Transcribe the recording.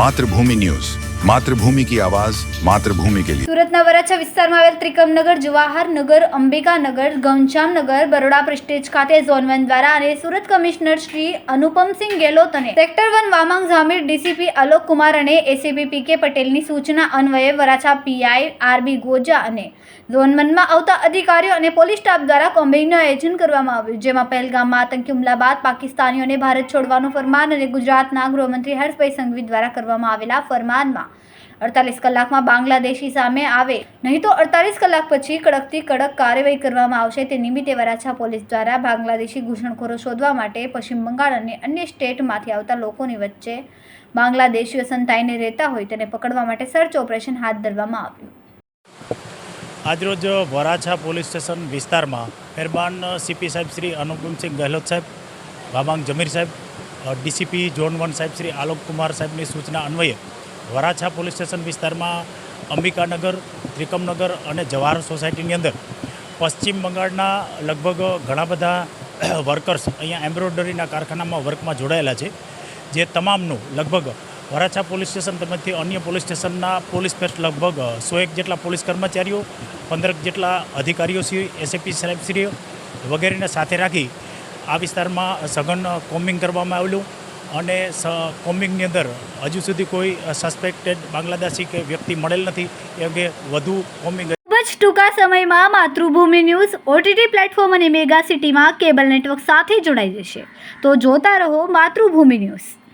Mathrubhumi news Mathrubhumi કી આવાજ માતૃભૂમિ કે લિયે સુરતના વરાછા વિસ્તારમાં આવેલ ત્રિકમનગર, જવાહર નગર અંબિકાનગર ઘનશ્યામ નગર, બરોડા પ્રેસ્ટેજ ખાતે ઝોન વન દ્વારા અને સુરત કમિશનર શ્રી અનુપમસિંહ ગેહલોત અને sector one Vamang Jhamir DCP Alok Kumar અને એસીપી પી કે પટેલની સૂચના અન્વયે વરાછા પીઆઈ આરબી ગોજા અને ઝોન વનમાં આવતા અધિકારીઓ અને પોલીસ સ્ટાફ દ્વારા કોમ્બિંગનું આયોજન કરવામાં આવ્યું, જેમાં પહેલગામમાં આતંકી હુમલા બાદ પાકિસ્તાનીઓને ભારત છોડવાનું ફરમાન અને ગુજરાતના ગૃહમંત્રી હર્ષભાઈ સંઘવી દ્વારા કરવામાં આવેલા ફરમાનમાં અડતાલીસ કલાકમાં બાંગ્લાદેશી સામે આવે. નહીં તો અડતાલીસ કલાક પછી કડકથી કડક કાર્યવાહી કરવામાં આવશે તે નિમિત્તે વરાછા પોલીસ દ્વારા બાંગ્લાદેશી ઘૂસણખોરો શોધવા માટે પશ્ચિમ બંગાળ અને અન્ય સ્ટેટમાંથી આવતા લોકોની વચ્ચે બાંગ્લાદેશીઓ સંતાઈને રહેતા હોય તેને પકડવા માટે સર્ચ ઓપરેશન હાથ ધરવામાં આવ્યું. આજરોજ વરાછા પોલીસ સ્ટેશન વિસ્તારમાં મહેરબાન સીપી સાહેબ શ્રી અનુપમસિંહ ગહેલોત સાહેબ, વામાંગ જમીર સાહેબ ડીસીપી ઝોન વન સાહેબ શ્રી આલોક કુમાર સાહેબની સૂચના અન્વયે વરાછા પોલીસ સ્ટેશન વિસ્તારમાં અંબિકાનગર, ત્રિકમનગર અને જવાહર સોસાયટીની અંદર પશ્ચિમ બંગાળના લગભગ ઘણા બધા વર્કર્સ અહીંયા એમ્બ્રોઇડરીના કારખાનામાં વર્કમાં જોડાયેલા છે, જે તમામનું લગભગ વરાછા પોલીસ સ્ટેશન તેમજથી અન્ય પોલીસ સ્ટેશનના પોલીસ પેસ્ટ લગભગ સો એક જેટલા પોલીસ કર્મચારીઓ પંદરક જેટલા અધિકારીઓ શ્રી, એસએપી સાહેબશ્રીઓ વગેરેને સાથે રાખી આ વિસ્તારમાં સઘન કોમ્બિંગ કરવામાં આવેલું અને સ કોમ્બિંગની અંદર હજુ સુધી કોઈ સસ્પેક્ટેડ બાંગ્લાદેશી કે વ્યક્તિ મળેલ નથી, એ અંગે વધુ કોમ્બિંગ ખૂબ જ ટૂંકા સમયમાં માતૃભૂમિ ન્યૂઝ ઓટીટી પ્લેટફોર્મ અને મેગા સિટીમાં કેબલ નેટવર્ક સાથે જોડાઈ જશે. તો જોતા રહો માતૃભૂમિ ન્યૂઝ.